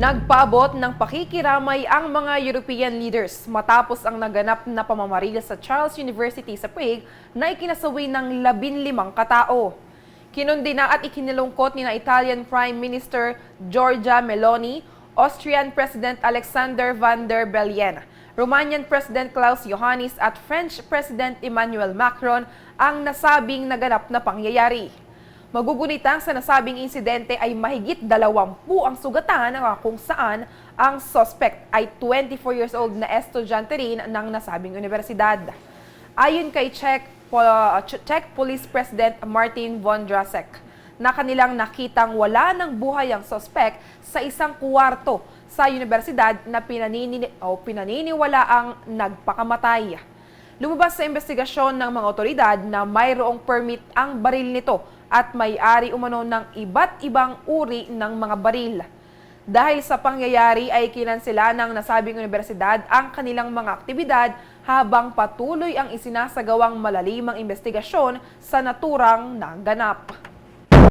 Nagpaabot ng pakikiramay ang mga European leaders matapos ang naganap na pamamaril sa Charles University sa Prague na ikinasawi ng 15 katao. Kinundina at ikinilungkot ni na Italian Prime Minister Giorgia Meloni, Austrian President Alexander van der Bellen, Romanian President Klaus Iohannis at French President Emmanuel Macron ang nasabing naganap na pangyayari. Magugunitang sa nasabing insidente ay mahigit dalawampu ang sugatan kung saan ang suspect ay 24 years old na estudyante rin ng nasabing universidad. Ayon kay Czech, Czech Police President Martin Vondrasek, na kanilang nakitang wala ng buhay ang suspect sa isang kuwarto sa universidad na pinanini o pinaniniwala ang nagpakamatay. Lumabas sa investigasyon ng mga otoridad na mayroong permit ang baril nito at may-ari umano ng iba't ibang uri ng mga baril. Dahil sa pangyayari ay kinansela ng nasabing universidad ang kanilang mga aktibidad habang patuloy ang isinasagawang malalimang investigasyon sa naturang naganap.